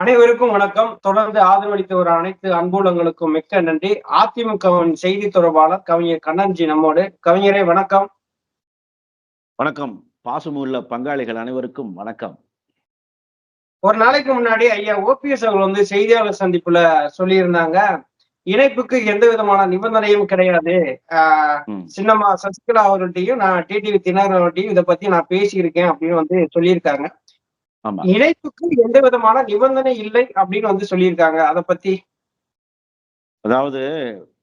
அனைவருக்கும் வணக்கம். தொடர்ந்து ஆதரவளித்து வர அனைத்து அன்புலங்களுக்கும் மிக்க நன்றி. அதிமுகவின் செய்தி தொடர்பாளர் கவிஞர் கண்ணன்ஜி நம்மோடு. கவிஞரே வணக்கம். வணக்கம். பாசமுள்ள பங்காளிகள் அனைவருக்கும் வணக்கம். ஒரு நாளைக்கு முன்னாடி ஐயா ஓபிஎஸ் அவர்கள் வந்து செய்தியாளர் சந்திப்புல சொல்லியிருந்தாங்க. இணைப்புக்கு எந்த விதமான நிபந்தனையும் கிடையாது. சின்னம்மா சசிகலா அவர்கள்ட்டையும் நான் டிடிவி தினகரன் அவர்கள்ட்டையும் இதை பத்தி நான் பேசியிருக்கேன் அப்படின்னு வந்து சொல்லியிருக்காங்க. இணைப்புக்கு எந்த விதமான நிபந்தனை இல்லை அப்படின்னு வந்து சொல்லியிருக்காங்க. அதை பத்தி அதாவது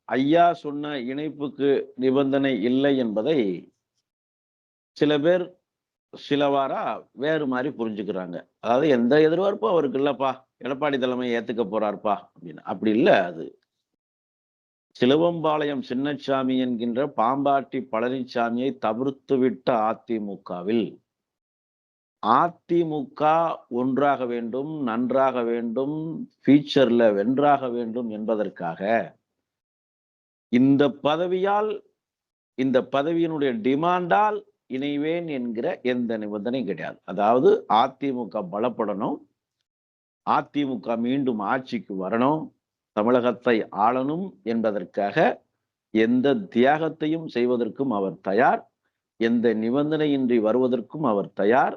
ஐயா சொன்ன இணைப்புக்கு நிபந்தனை இல்லை என்பதை சில பேர் சிலவாரா வேறு மாதிரி புரிஞ்சுக்கிறாங்க. அதாவது எந்த எதிர்பார்ப்பும் அவருக்கு இல்லப்பா. எடப்பாடி தலைமை ஏத்துக்க போறாருப்பா அப்படின்னு. அப்படி இல்லை அது. சிலுவம்பாளையம் சின்னசாமி என்கின்ற பாம்பாட்டி பழனிசாமியை தவிர்த்து விட்ட அதிமுகவில் அதிமுக ஒன்றாக வேண்டும் நன்றாக வேண்டும் ஃபியூச்சர்ல வென்றாக வேண்டும் என்பதற்காக இந்த பதவியால் இந்த பதவியினுடைய டிமாண்டால் இணைவேன் என்கிற எந்த நிபந்தனையும் கிடையாது. அதாவது அதிமுக பலப்படணும் அதிமுக மீண்டும் ஆட்சிக்கு வரணும் தமிழகத்தை ஆளணும் என்பதற்காக எந்த தியாகத்தையும் செய்வதற்கும் அவர் தயார் எந்த நிபந்தனையின்றி வருவதற்கும் அவர் தயார்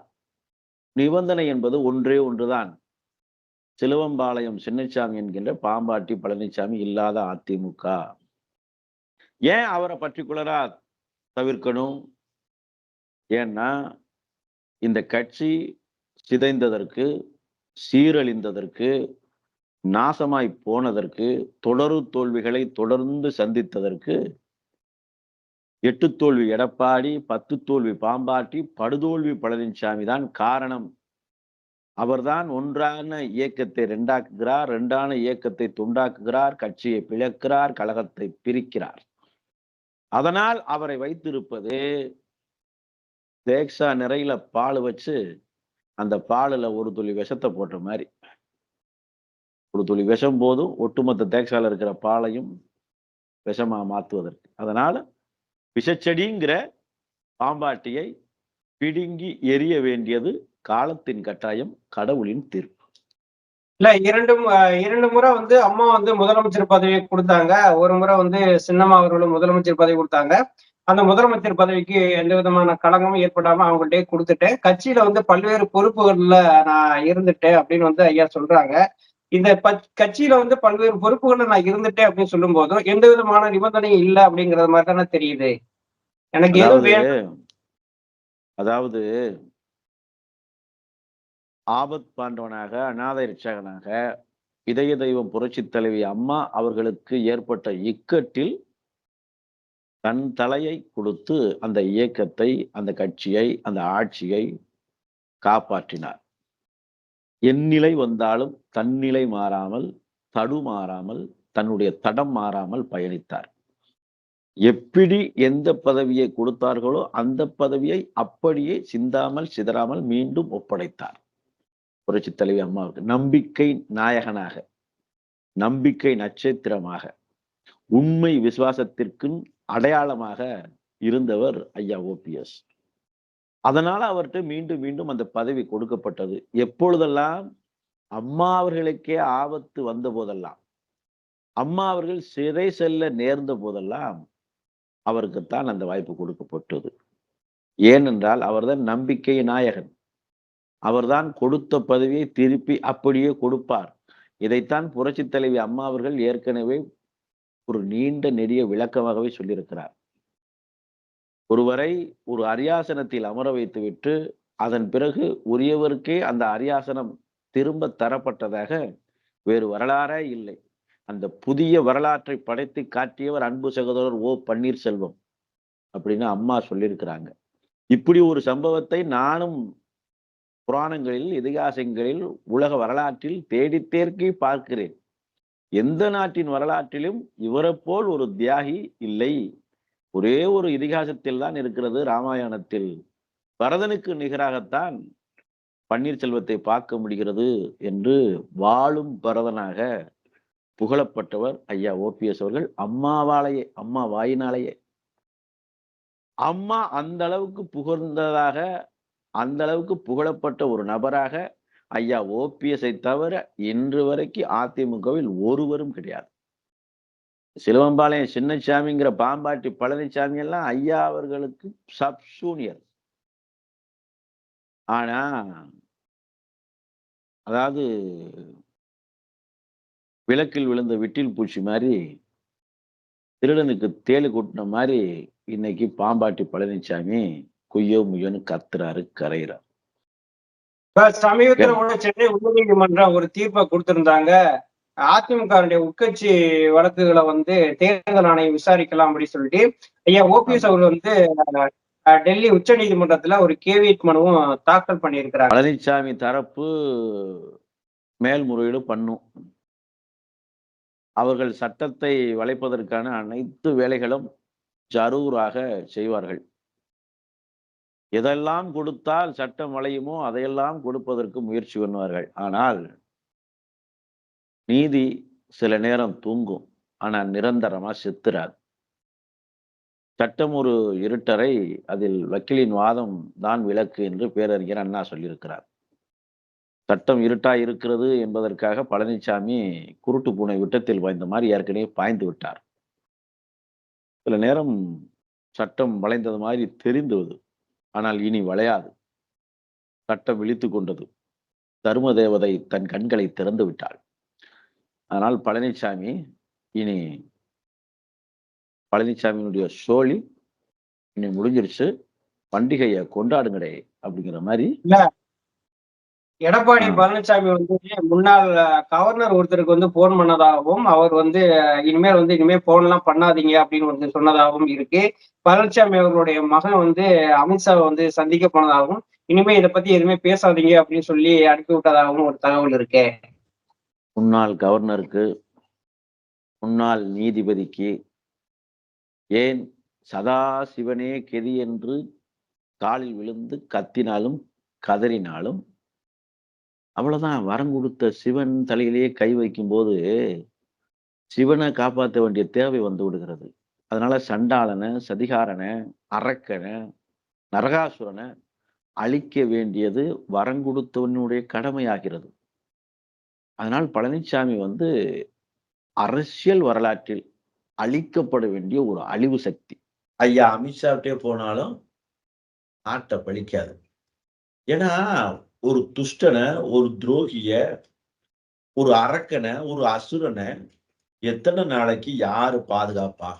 நிபந்தனை என்பது ஒன்றே ஒன்றுதான். சிலுவம்பாளையம் சின்னசாமி என்கின்ற பாம்பாட்டி பழனிசாமி இல்லாத அதிமுக. ஏன் அவரை பர்டிகுலரா தவிர்க்கணும்? ஏன்னா இந்த கட்சி சிதைந்ததற்கு சீரழிந்ததற்கு நாசமாய் போனதற்கு தொடரு தோல்விகளை தொடர்ந்து சந்தித்ததற்கு எட்டு தோல்வி எடப்பாடி பத்து தோல்வி பாம்பாட்டி படுதோல்வி பழனிசாமி தான் காரணம். அவர்தான் ஒன்றான இயக்கத்தை ரெண்டாக்குகிறார் ரெண்டான இயக்கத்தை துண்டாக்குகிறார் கட்சியை பிளக்கிறார் கழகத்தை பிரிக்கிறார். அதனால் அவரை வைத்திருப்பது தேக்ஸா நிறையில பால் வச்சு அந்த பாலுல ஒரு துளி விஷத்தை போட்ட மாதிரி. ஒரு துளி விஷம் போதும் ஒட்டுமொத்த தேக்ஸால இருக்கிற பாலையும் விஷமா மாத்துவதற்கு. அதனால விஷச்செடிங்கிற பாம்பாட்டியை பிடுங்கி எரிய வேண்டியது காலத்தின் கட்டாயம் கடவுளின் தீர்ப்பு. இல்ல இரண்டு இரண்டு முறை வந்து அம்மா வந்து முதலமைச்சர் பதவி கொடுத்தாங்க. ஒரு முறை வந்து சின்னம்மா அவர்களும் முதலமைச்சர் பதவி கொடுத்தாங்க. அந்த முதலமைச்சர் பதவிக்கு எந்த விதமான களங்கமும் ஏற்படாம அவங்கள்ட்டே கொடுத்துட்டேன் கட்சியில வந்து பல்வேறு பொறுப்புகள்ல நான் இருந்துட்டேன் அப்படின்னு வந்து ஐயா சொல்றாங்க. இந்த கட்சியில வந்து பல்வேறு பொறுப்புகள்ல நான் இருந்துட்டேன் அப்படின்னு சொல்லும் போதும் எந்த விதமான நிபந்தனையும் இல்லை அப்படிங்கறது மாதிரி தானே தெரியுது. எனக்கு எதுவும் அதாவது ஆபத் பாண்டவனாக அநாத ரட்சகனாக இதய தெய்வம் புரட்சித் தலைவி அம்மா அவர்களுக்கு ஏற்பட்ட இக்கட்டில் தன் தலையை கொடுத்து அந்த இயக்கத்தை அந்த கட்சியை அந்த ஆட்சியை காப்பாற்றினார். எந்நிலை வந்தாலும் தன்னிலை மாறாமல் தடுமாறாமல் தன்னுடைய தடம் மாறாமல் பயணித்தார். எப்படி எந்த பதவியை கொடுத்தார்களோ அந்த பதவியை அப்படியே சிந்தாமல் சிதறாமல் மீண்டும் ஒப்படைத்தார். புரட்சி தலைவி அம்மாவுக்கு நம்பிக்கை நாயகனாக நம்பிக்கை நட்சத்திரமாக உண்மை விசுவாசத்திற்கு அடையாளமாக இருந்தவர் ஐயா ஓபிஎஸ் அதனால அவர்கிட்ட மீண்டும் மீண்டும் அந்த பதவி கொடுக்கப்பட்டது. எப்பொழுதெல்லாம் அம்மா அவர்களுக்கே ஆபத்து வந்த போதெல்லாம் அம்மா அவர்கள் சிறை செல்ல நேர்ந்த போதெல்லாம் அவருக்குத்தான் அந்த வாய்ப்பு கொடுக்கப்பட்டது. ஏனென்றால் அவர்தான் நம்பிக்கை நாயகன். அவர்தான் கொடுத்த பதவியை திருப்பி அப்படியே கொடுப்பார். இதைத்தான் புரட்சித் தலைவி அம்மா அவர்கள் ஏற்கனவே ஒரு நீண்ட நெடிய விளக்கமாகவே சொல்லியிருக்கிறார். ஒருவரை ஒரு அரியாசனத்தில் அமர வைத்துவிட்டு அதன் பிறகு உரியவருக்கே அந்த அரியாசனம் திரும்ப தரப்பட்டதாக வேறு வரலாறே இல்லை. அந்த புதிய வரலாற்றை படைத்து காட்டியவர் அன்பு சகோதரர் ஓ பன்னீர்செல்வம் அப்படின்னு அம்மா சொல்லியிருக்கிறாங்க. இப்படி ஒரு சம்பவத்தை நானும் புராணங்களில் இதிகாசங்களில் உலக வரலாற்றில் தேடி தேர்க்கி பார்க்கிறேன். எந்த நாட்டின் வரலாற்றிலும் இவரை போல் ஒரு தியாகி இல்லை. ஒரே ஒரு இதிகாசத்தில் தான் இருக்கிறது ராமாயணத்தில். பரதனுக்கு நிகராகத்தான் பன்னீர்செல்வத்தை பார்க்க முடிகிறது என்று வாழும் பரதனாக புகழப்பட்டவர் ஐயா ஓபிஎஸ் அவர்கள். அம்மாவாலேயே அம்மா வாயினாலேயே. அம்மா அந்த அளவுக்கு புகழ்ந்ததாக அந்த அளவுக்கு புகழப்பட்ட ஒரு நபராக ஐயா ஓபிஎஸை தவிர இன்று வரைக்கும் அதிமுகவில் ஒருவரும் கிடையாது. சிலுவம்பாளையம் சின்னசாமிங்கிற பாம்பாட்டி பழனிசாமி எல்லாம் ஐயா அவர்களுக்கு சப்சூனியர் ஆனா அதாவது விளக்கில் விழுந்த விட்டில் பூச்சி மாதிரி திருடனுக்கு தேலு கொட்டின மாதிரி இன்னைக்கு பாம்பாட்டி பழனிசாமி குய்யோ முய்யோன்னு கத்துறாரு கரையிறார். சமீபத்தில் கூட சென்னை உயர்நீதிமன்றம் ஒரு தீர்ப்பை கொடுத்திருந்தாங்க. அதிமுகவுடைய உட்கட்சி வழக்குகளை வந்து தேர்தல் ஆணையம் விசாரிக்கலாம் அப்படின்னு சொல்லிட்டு ஐயா ஓபிஎஸ் அவர்கள் வந்து டெல்லி உச்ச நீதிமன்றத்துல ஒரு கேவியட் மனுவும் தாக்கல் பண்ணியிருக்கிறாங்க பழனிசாமி தரப்பு மேல்முறையீடு பண்ணும் அவர்கள் சட்டத்தை வளைப்பதற்கான அனைத்து வேலைகளும் ஜரூராக செய்வார்கள். எதெல்லாம் கொடுத்தால் சட்டம் வளையுமோ அதையெல்லாம் கொடுப்பதற்கு முயற்சி பண்ணுவார்கள். ஆனால் நீதி சில நேரம் தூங்கும் ஆனால் நிரந்தரமா செத்துறாது. சட்டம் ஒரு இருட்டரை அதில் வக்கீலின் வாதம் தான் விளக்கு என்று பேரறிஞர் அண்ணா சொல்லியிருக்கிறார். சட்டம் இருட்டா இருக்கிறது என்பதற்காக பழனிசாமி குருட்டு பூனை விட்டத்தில் பாய்ந்த மாதிரி ஏற்கனவே பாய்ந்து விட்டார். சில நேரம் சட்டம் வளைந்தது மாதிரி தெரிந்தது ஆனால் இனி வளையாது. சட்டம் விழித்து கொண்டது. தர்ம தேவதை தன் கண்களை திறந்து விட்டாள். அதனால் பழனிசாமி இனி பழனிசாமியினுடைய சோழி இனி முடிஞ்சிருச்சு. பண்டிகையை கொண்டாடுங்கடே அப்படிங்கிற மாதிரி. எடப்பாடி பழனிசாமி வந்து முன்னாள் கவர்னர் ஒருத்தருக்கு வந்து போன் பண்ணதாகவும் அவர் வந்து இனிமேல் வந்து இனிமேல் போன் எல்லாம் பண்ணாதீங்க அப்படின்னு வந்து சொன்னதாகவும் இருக்கு. பழனிசாமி அவர்களுடைய மகன் வந்து அமித்ஷாவை வந்து சந்திக்க போனதாகவும் இனிமே இதை பத்தி எதுவுமே பேசாதீங்க அப்படின்னு சொல்லி அனுப்பி விட்டதாகவும் ஒரு தகவல் இருக்கு. முன்னாள் கவர்னருக்கு முன்னாள் நீதிபதிக்கு ஏன் சதா சிவனே கெதி என்று காலில் விழுந்து கத்தினாலும் கதறினாலும் அவ்வளவுதான் வரம் கொடுத்த சிவன் தலையிலேயே கை வைக்கும்போது சிவனை காப்பாற்ற வேண்டிய தேவை வந்து விடுகிறது. அதனால சண்டாளனை சதிகாரனை அரக்கனை நரகாசுரனை அழிக்க வேண்டியது வரம் கொடுத்தவனுடைய கடமையாகிறது. அதனால் பழனிசாமி வந்து அரசியல் வரலாற்றில் அழிக்கப்பட வேண்டிய ஒரு அழிவு சக்தி. ஐயா அமித்ஷாவிட்டே போனாலும் நாட்டை பழிக்காது. ஏன்னா ஒரு துஷ்டனை ஒரு துரோகிய ஒரு அரக்கனை ஒரு அசுரனை எத்தனை நாளைக்கு யாரு பாதுகாப்பா?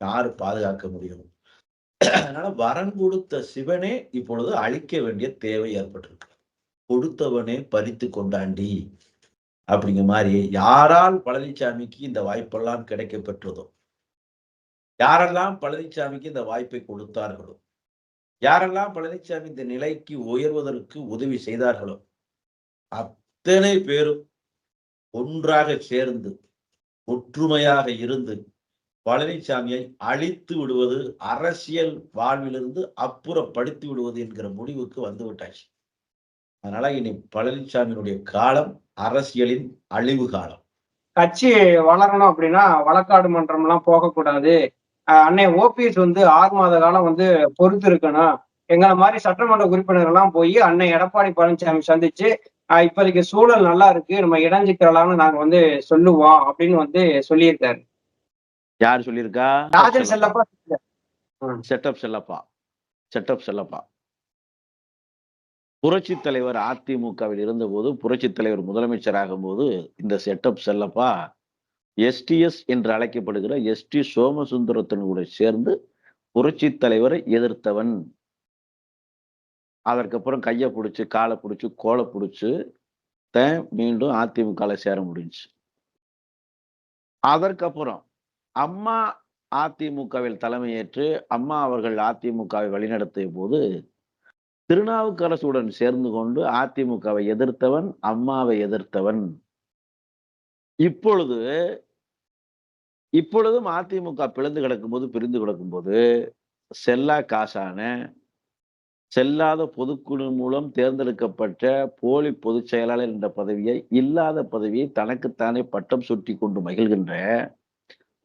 யாரு பாதுகாக்க முடியும்? அதனால வரம் கொடுத்த சிவனே இப்பொழுது அழிக்க வேண்டிய தேவை ஏற்பட்டிருக்கு. கொடுத்தவனே பறித்து கொண்டாண்டி. அப்படிங்கிற மாதிரி யாரால் பழனிசாமிக்கு இந்த வாய்ப்பெல்லாம் கிடைக்க பெற்றதோ யாரெல்லாம் பழனிசாமிக்கு இந்த வாய்ப்பை கொடுத்தார்களோ யாரெல்லாம் பழனிசாமி இந்த நிலைக்கு உயர்வதற்கு உதவி செய்தார்களோ அத்தனை பேரும் ஒன்றாக சேர்ந்து ஒற்றுமையாக இருந்து பழனிசாமியை அழித்து விடுவது அரசியல் வாழ்விலிருந்து அப்புறப்படுத்தி விடுவது என்கிற முடிவுக்கு வந்து விட்டாச்சு அதனால இனி பழனிசாமியினுடைய காலம் அரசியலின் அழிவு காலம். கட்சி வளரணும் அப்படின்னா வழக்காடு மன்றம் எல்லாம் போகக்கூடாது அன்னை ஓபிஎஸ் வந்து ஆறு மாத காலம் வந்து பொறுத்து இருக்கணும் எங்களை மாதிரி சட்டமன்ற உறுப்பினர் எல்லாம் போய் அன்னை எடப்பாடி பழனிசாமி சந்திச்சு இப்போதைக்கு சூழல் நல்லா இருக்கு நம்ம இணைஞ்சுக்கிறலாம்னு நாங்க வந்து சொல்லுவோம் அப்படின்னு வந்து சொல்லியிருக்காரு. யார் சொல்லியிருக்கா? ராஜன் செல்லப்பா. செட்டப் செல்லப்பா. செட்டப் செல்லப்பா. புரட்சி தலைவர் அதிமுகவில் இருந்தபோது புரட்சி தலைவர் முதலமைச்சர் போது இந்த செட்டப் செல்லப்பா எஸ்டிஎஸ் என்று அழைக்கப்படுகிற எஸ்டி சோமசுந்தரத்தினோட சேர்ந்து புரட்சி தலைவரை எதிர்த்தவன். அதற்கப்புறம் கையை பிடிச்சி காலை பிடிச்சி கோலை பிடிச்சி தான் மீண்டும் அதிமுகவில் சேர முடிஞ்சுச்சு. அதற்கப்புறம் அம்மா அதிமுகவில் தலைமையேற்று அம்மா அவர்கள் அதிமுகவை வழிநடத்திய போது திருநாவுக்கரசுடன் சேர்ந்து கொண்டு அதிமுகவை எதிர்த்தவன் அம்மாவை எதிர்த்தவன். இப்பொழுது இப்பொழுதும் அதிமுக பிளந்து கிடக்கும்போது பிரிந்து கிடக்கும்போது செல்லா காசான செல்லாத பொதுக்குழு மூலம் தேர்ந்தெடுக்கப்பட்ட போலி பொதுச் செயலாளர் என்ற பதவியை இல்லாத பதவியை தனக்குத்தானே பட்டம் சுட்டி கொண்டு மகிழ்கின்ற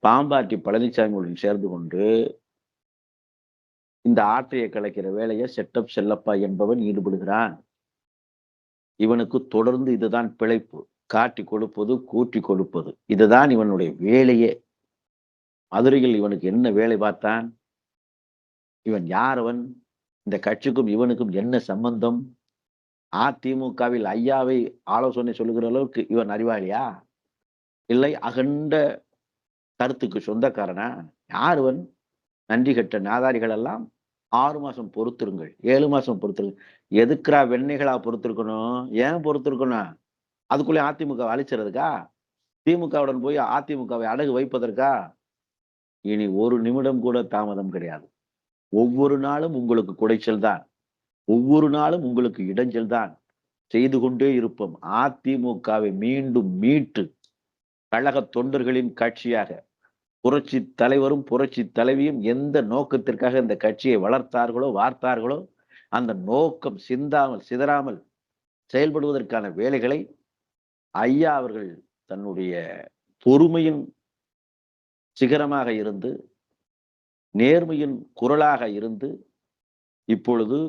பாம்பாட்டி பழனிசாமியுடன் சேர்ந்து கொண்டு இந்த ஆற்றையை கலைக்கிற வேலையை செட்டப் செல்லப்பா என்பவன் ஈடுபடுகிறான். இவனுக்கு தொடர்ந்து இதுதான் பிழைப்பு. காட்டி கொடுப்பது கூட்டி கொடுப்பது. இதுதான் இவனுடைய வேலையே. மதுரையில் இவனுக்கு என்ன வேலை பார்த்தான்? இவன் யார் அவன் இந்த கட்சிக்கும் இவனுக்கும் என்ன சம்பந்தம்? அதிமுகவில் ஐயாவை ஆலோசனை சொல்லுகிற அளவுக்கு இவன் அறிவாளியா? இல்லை அகண்ட கருத்துக்கு சொந்தக்காரனா? யார் இவன் நன்றி கெட்ட நாதாரிகள் எல்லாம் ஆறு மாசம் பொறுத்துருங்கள் ஏழு மாசம் பொறுத்துருங்க எதுக்குறா வெண்ணைகளா பொறுத்திருக்கணும்? ஏன் பொறுத்திருக்கணும்? அதுக்குள்ளே அதிமுக அழிச்சிறதுக்கா? திமுகவுடன் போய் அதிமுகவை அடகு வைப்பதற்கா? இனி ஒரு நிமிடம் கூட தாமதம் கிடையாது. ஒவ்வொரு நாளும் உங்களுக்கு குடைச்சல் தான். ஒவ்வொரு நாளும் உங்களுக்கு இடைஞ்சல் தான். செய்து கொண்டே இருப்போம். அதிமுகவை மீண்டும் மீட்டு கழக தொண்டர்களின் கட்சியாக புரட்சி தலைவரும் புரட்சி தலைவியும் எந்த நோக்கத்திற்காக இந்த கட்சியை வளர்த்தார்களோ வார்த்தார்களோ அந்த நோக்கம் சிந்தாமல் சிதறாமல் செயல்படுவதற்கான வேலைகளை ஐயா அவர்கள் தன்னுடைய பொறுமையின் சிகரமாக இருந்து நேர்மையின் குரலாக இருந்து இப்பொழுது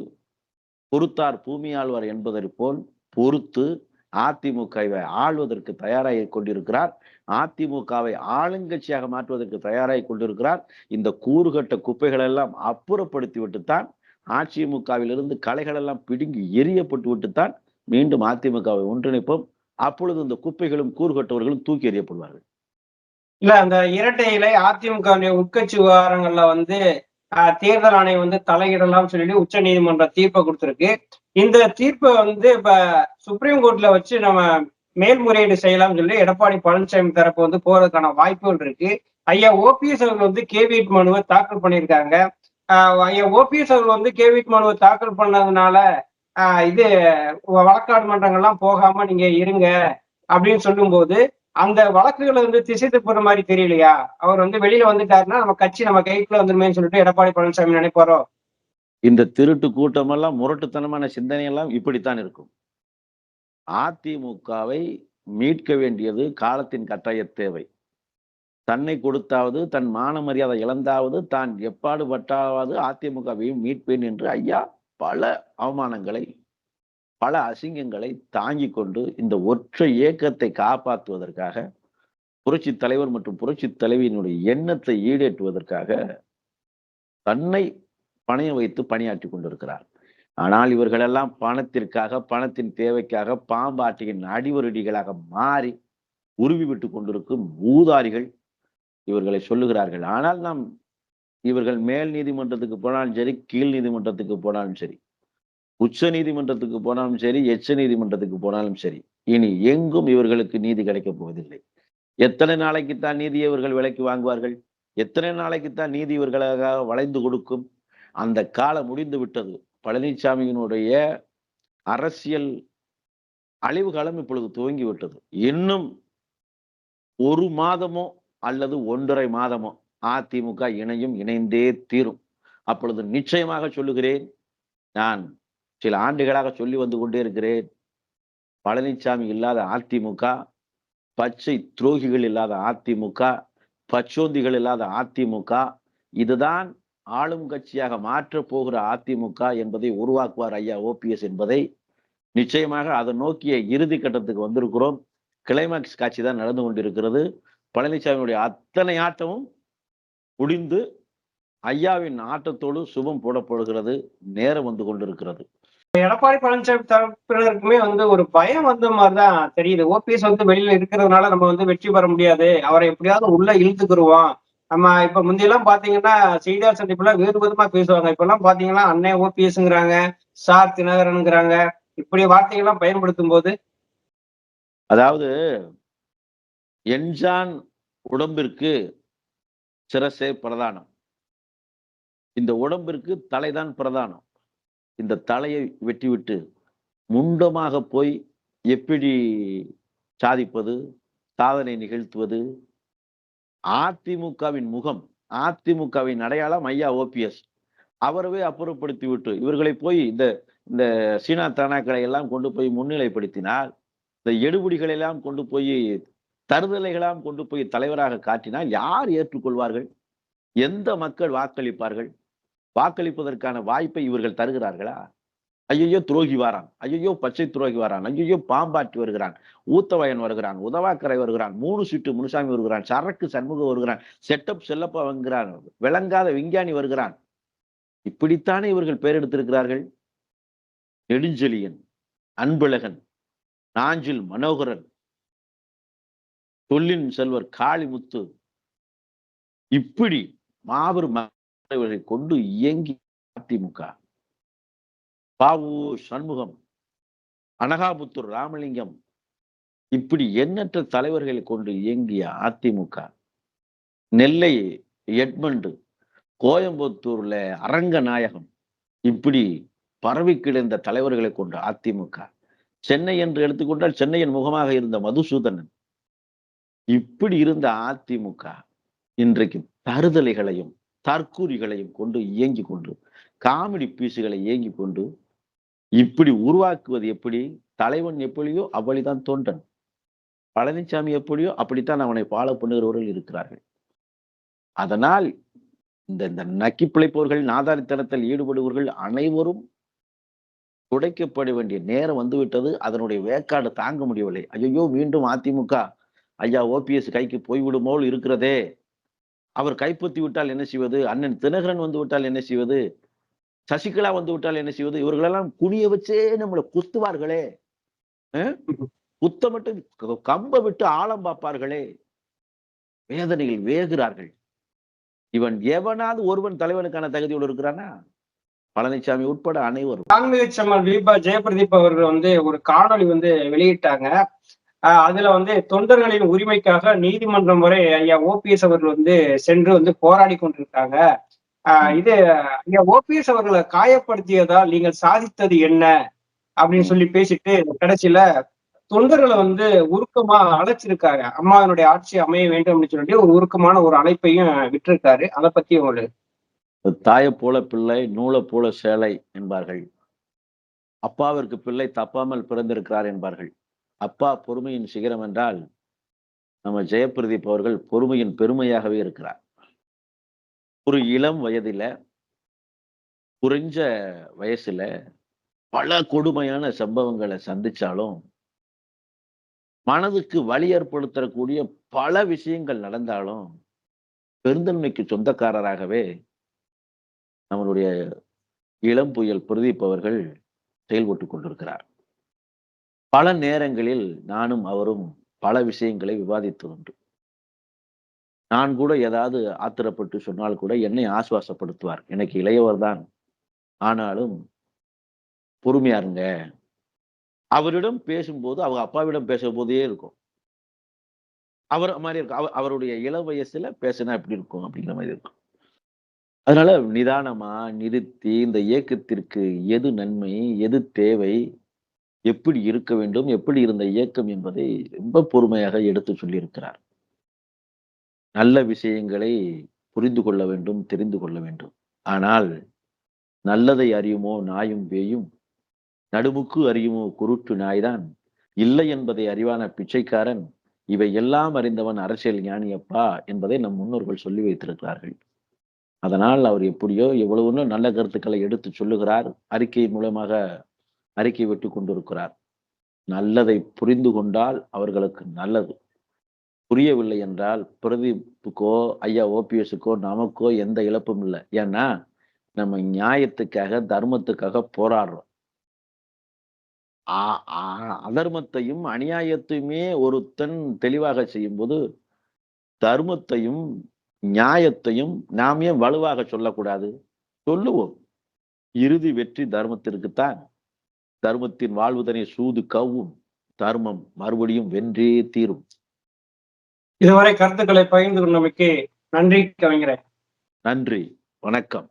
பொறுத்தார் பூமி ஆழ்வார் என்பதை போல் பொறுத்து அதிமுகவை ஆள்வதற்கு தயாராகி கொண்டிருக்கிறார். அதிமுகவை ஆளுங்கட்சியாக மாற்றுவதற்கு தயாராகி கொண்டிருக்கிறார். இந்த கூறுகட்ட குப்பைகள் எல்லாம் அப்புறப்படுத்திவிட்டுத்தான் அதிமுகவிலிருந்து கலைகள் எல்லாம் பிடுங்கி எரியப்பட்டு விட்டுத்தான் மீண்டும் அதிமுகவை ஒன்றிணைப்போம். அப்பொழுது இந்த குப்பைகளும் கூறுகட்டவர்களும் தூக்கி எறியப்படுவார்கள். இல்ல அந்த இரட்டை இலை அதிமுக உட்கட்சி விவகாரங்கள்ல வந்து ஆஹ், தேர்தல் ஆணையம் வந்து தலையிடலாம் சொல்லிட்டு உச்ச நீதிமன்ற தீர்ப்பை கொடுத்திருக்கு. இந்த தீர்ப்பை வந்து இப்ப சுப்ரீம் கோர்ட்ல வச்சு நம்ம மேல்முறையீடு செய்யலாம்னு சொல்லி எடப்பாடி பழனிசாமி தரப்பு வந்து போறதுக்கான வாய்ப்புகள் இருக்கு. ஐயா ஓபிஎஸ் அவர்கள் வந்து கேவிட் மனுவை தாக்கல் பண்ணியிருக்காங்க. ஐயா ஓபிஎஸ் அவர்கள் வந்து கேவிட் மனுவை தாக்கல் பண்ணதுனால இது வழக்காடு மன்றங்கள்லாம் போகாம நீங்க இருங்க அப்படின்னு சொல்லும்போது அந்த வழக்குகளை வந்து திசை திருப்புற மாதிரி தெரியலையா? அவர் வந்து வெளியில வந்துட்டாருன்னா நம்ம கட்சி நம்ம கைக்குள்ள வந்துருமேன்னு சொல்லிட்டு எடப்பாடி பழனிசாமி நினைப்பாரோ? இந்த திருட்டு கூட்டமெல்லாம் முரட்டுத்தனமான சிந்தனையெல்லாம் இப்படித்தான் இருக்கும். அதிமுகவை மீட்க வேண்டியது காலத்தின் கட்டாய தேவை. தன்னை கொடுத்தாவது தன் மான மரியாதை இழந்தாவது தான் எப்பாடுபட்டாவது அதிமுகவையும் மீட்பேன் என்று ஐயா பல அவமானங்களை பல அசிங்கங்களை தாங்கி கொண்டு இந்த ஒற்றை இயக்கத்தை காப்பாற்றுவதற்காக புரட்சி தலைவர் மற்றும் புரட்சி தலைவியினுடைய எண்ணத்தை ஈடேற்றுவதற்காக தன்னை பணையம் வைத்து பணியாற்றி கொண்டிருக்கிறார். ஆனால் இவர்களெல்லாம் பணத்திற்காக பணத்தின் தேவைக்காக பாம்பாட்டியின் அடிவருடிகளாக மாறி உருவி விட்டு கொண்டிருக்கும் ஊதாரிகள் இவர்களை சொல்லுகிறார்கள். ஆனால் நாம் இவர்கள் மேல் நீதிமன்றத்துக்கு போனாலும் சரி கீழ் நீதிமன்றத்துக்கு போனாலும் சரி உச்ச நீதிமன்றத்துக்கு போனாலும் சரி எச்ச நீதிமன்றத்துக்கு போனாலும் சரி இனி எங்கும் இவர்களுக்கு நீதி கிடைக்கப் போவதில்லை. எத்தனை நாளைக்குத்தான் நீதியை இவர்கள் விலைக்கு வாங்குவார்கள்? எத்தனை நாளைக்குத்தான் நீதி இவர்களாக வளைந்து கொடுக்கும்? அந்த காலம் முடிந்து விட்டது. பழனிசாமியினுடைய அரசியல் அழிவு காலம் இப்பொழுது துவங்கி விட்டது. இன்னும் ஒரு மாதமோ அல்லது ஒன்றரை மாதமோ அதிமுக இணையும் இணைந்தே தீரும். அப்பொழுது நிச்சயமாக சொல்லுகிறேன் நான் சில ஆண்டுகளாக சொல்லி வந்து கொண்டே இருக்கிறேன். பழனிசாமி இல்லாத அதிமுக பச்சை துரோகிகள் இல்லாத அதிமுக பச்சோந்திகள் இல்லாத அதிமுக இதுதான் ஆளும் கட்சியாக மாற்றப் போகிற அதிமுக என்பதை உருவாக்குவார் ஐயா ஓபிஎஸ் என்பதை நிச்சயமாக அதை நோக்கிய இறுதி கட்டத்துக்கு வந்திருக்கிறோம். கிளைமாக்ஸ் காட்சி தான் நடந்து கொண்டிருக்கிறது. பழனிசாமியுடைய அத்தனை ஆட்டமும் முடிந்து ஐயாவின் ஆட்டத்தோடு சுபம் போடப்படுகிறது. நேரம் வந்து கொண்டிருக்கிறது. எடப்பாடி பழனிசாமி தரப்பினருக்குமே வந்து ஒரு பயம் வந்த மாதிரிதான் தெரியுது. ஓபிஎஸ் வந்து வெளியில இருக்கிறதுனால நம்ம வந்து வெற்றி பெற முடியாது. அவரை எப்படியாவது உள்ள இழுத்துக்குருவோம். நம்ம இப்ப முந்தையெல்லாம் பாத்தீங்கன்னா செய்தியாளர் சந்திப்புல வேறு விதமா பேசுவாங்க இப்ப எல்லாம் பாத்தீங்கன்னா அன்னை ஓபிஎஸ்ங்கிறாங்க சார் தினகரனுங்கிறாங்க. இப்படி வார்த்தைகள்லாம் பயன்படுத்தும் போது அதாவது என்ஜான் உடம்பிற்கு சிரசே பிரதானம். இந்த உடம்பிற்கு தலைதான் பிரதானம். இந்த தலையை வெட்டிவிட்டு முண்டமாக போய் எப்படி சாதிப்பது சாதனை நிகழ்த்துவது அதிமுகவின் முகம் அதிமுகவின் அடையாளம் ஐயா ஓபிஎஸ் அவரவே அப்புறப்படுத்தி விட்டு இவர்களை போய் இந்த இந்த சீனா தானாக்களை எல்லாம் கொண்டு போய் முன்னிலைப்படுத்தினால் இந்த எடுபடிகளை எல்லாம் கொண்டு போய் தருதலைகளாம் கொண்டு போய் தலைவராக காட்டினால் யார் ஏற்றுக்கொள்வார்கள்? எந்த மக்கள் வாக்களிப்பார்கள்? வாக்களிப்பதற்கான வாய்ப்பை இவர்கள் தருகிறார்களா? ஐயோ துரோகி வாரான். ஐயோ பச்சை துரோகி வாரான். ஐயோ பாம்பாட்டி வருகிறான். ஊத்தவயன் வருகிறான். உதவாக்கரை வருகிறான். மூணு சீட்டு முனுசாமி வருகிறான். சரக்கு சண்முகம் வருகிறான். செட்டப் செல்லப்பா வருகிறான். விளங்காத விஞ்ஞானி வருகிறான். இப்படித்தானே இவர்கள் பெயர் எடுத்திருக்கிறார்கள்? நெடுஞ்செழியன் அன்பழகன் நாஞ்சில் மனோகரன் தொல்லின் செல்வர் காளிமுத்து. இப்படி மாபெரும் கொண்டு இயங்கி அதிமுக. பாவு சண்முகம் அனகாபுத்தூர் ராமலிங்கம் இப்படி எண்ணற்ற தலைவர்களை கொண்டு இயங்கிய அதிமுக நெல்லை எட்மண்டு கோயம்புத்தூர்ல அரங்கநாயகம் இப்படி பரவி கிடந்த தலைவர்களை கொண்டு அதிமுக சென்னை என்று எடுத்துக்கொண்டால் சென்னையின் முகமாக இருந்த மதுசூதனன் இப்படி இருந்த அதிமுக இன்றைக்கு தருதலைகளையும் தற்கூரிகளையும் கொண்டு இயங்கி கொண்டு காமெடி பீஸுகளை இயங்கி கொண்டு இப்படி உருவாக்குவது எப்படி? தலைவன் எப்படியோ அவ்வளிதான் தோன்றன் பழனிசாமி எப்படியோ அப்படித்தான் அவனை ஃபாலோ பண்ணுகிறவர்கள் இருக்கிறார்கள். அதனால் இந்த இந்த நக்கி பிழைப்பவர்கள் நாதாரித்தனத்தில் ஈடுபடுபவர்கள் அனைவரும் துடைக்கப்பட வேண்டிய நேரம் வந்துவிட்டது. அதனுடைய வேக்காடு தாங்க முடியவில்லை. ஐயோ மீண்டும் அதிமுக. ஐயா ஓபிஎஸ் கைக்கு போய்விடுமோல் இருக்கிறதே. அவர் கைப்பற்றி விட்டால் என்ன செய்வது? அண்ணன் தினகரன் வந்து விட்டால் என்ன செய்வது? சசிகலா வந்து விட்டால் என்ன செய்வது? இவர்களெல்லாம் குனிய வச்சே நம்மளை குத்துவார்களே. குத்த மட்டும் கம்ப விட்டு ஆழம் பார்ப்பார்களே. வேதனையில் வேகிறார்கள். இவன் எவனாவது ஒருவன் தலைவனுக்கான தகுதியோடு இருக்கிறானா? பழனிசாமி உட்பட அனைவரும். ஆன்மீக சம்மன் தீபா ஜெயபிரதீப் அவர்கள் வந்து ஒரு காணொளி வந்து வெளியிட்டாங்க. அதுல வந்து தொண்டர்களின் உரிமைக்காக நீதிமன்றம் வரை ஐயா ஓபிஎஸ் அவர்கள் வந்து சென்று வந்து போராடி கொண்டிருக்காங்க. இது ஓபிஎஸ் அவர்களை காயப்படுத்தியதால் நீங்கள் சாதித்தது என்ன அப்படின்னு சொல்லி பேசிட்டு கடைசியில தொண்டர்களை வந்து உருக்கமா அழைச்சிருக்காரு. அம்மாவினுடைய ஆட்சி அமைய வேண்டும் அப்படின்னு சொல்லிட்டு ஒரு உருக்கமான ஒரு அழைப்பையும் விட்டிருக்காரு. அதை பத்தி ஒரு தாயை போல பிள்ளை நூலை போல சேலை என்பார்கள். அப்பாவிற்கு பிள்ளை தப்பாமல் பிறந்திருக்கிறார் என்பார்கள். அப்பா பொறுமையின் சிகரம் என்றால் நம்ம ஜெயபிரதீப் அவர்கள் பொறுமையின் பெருமையாகவே இருக்கிறார். ஒரு இளம் வயதில குறைஞ்ச வயசுல பல கொடுமையான சம்பவங்களை சந்திச்சாலும் மனதுக்கு வலி ஏற்படுத்தக்கூடிய பல விஷயங்கள் நடந்தாலும் பெருந்தன்மைக்கு சொந்தக்காரராகவே நம்மளுடைய இளம் புயல் பிரதீப் அவர்கள் செயல்பட்டு கொண்டிருக்கிறார். பல நேரங்களில் நானும் அவரும் பல விஷயங்களை விவாதித்து உண்டு நான் கூட ஏதாவது ஆத்திரப்பட்டு சொன்னால் கூட என்னை ஆசுவாசப்படுத்துவார். எனக்கு இளையவர் தான். ஆனாலும் பொறுமையா இருங்க. அவரிடம் பேசும்போது அவங்க அப்பாவிடம் பேசும் போதே இருக்கும். அவர் மாதிரி இருக்கும். அவர் அவருடைய இள வயசுல பேசினா எப்படி இருக்கும்? அப்படிங்கிற மாதிரி இருக்கும். அதனால நிதானமா நிறுத்தி இந்த இயக்கத்திற்கு எது நன்மை எது தேவை எப்படி இருக்க வேண்டும் எப்படி இருந்த இயக்கம் என்பதை ரொம்ப பொறுமையாக எடுத்து சொல்லியிருக்கிறார். நல்ல விஷயங்களை புரிந்து கொள்ள வேண்டும் தெரிந்து கொள்ள வேண்டும். ஆனால் நல்லதை அறியுமோ நாயும் பேயும் நடுமுக்கு அறியுமோ குருட்டு நாய்தான். இல்லை என்பதை அறிவான பிச்சைக்காரன் இவை எல்லாம் அறிந்தவன் அரசியல் ஞானியப்பா என்பதை நம் முன்னோர்கள் சொல்லி வைத்திருக்கிறார்கள். அதனால் அவர் எப்படியோ எவ்வளவுன்னு நல்ல கருத்துக்களை எடுத்து சொல்லுகிறார் அறிக்கை மூலமாக அறிக்கை விட்டு கொண்டிருக்கிறார். நல்லதை புரிந்து கொண்டால் அவர்களுக்கு நல்லது. புரியவில்லை என்றால் பிரதீப்புக்கோ ஐயா ஓபிஎஸ்க்கோ நமக்கோ எந்த இழப்பும் இல்லை. ஏன்னா நம்ம நியாயத்துக்காக தர்மத்துக்காக போராடுறோம். அதர்மத்தையும் அநியாயத்தையுமே ஒருத்தன் தெளிவாக செய்யும்போது தர்மத்தையும் நியாயத்தையும் நாம் ஏன் வலுவாக சொல்லக்கூடாது? சொல்லுவோம். இறுதி வெற்றி தர்மத்திற்குத்தான். தர்மத்தின் வாழ்வுதனை சூது கவ்வும். தர்மம் மறுபடியும் வென்றே தீரும். இதுவரை கருத்துக்களை பகிர்ந்து கொண்டமைக்கு நன்றி கவிஞரே. நன்றி. வணக்கம்.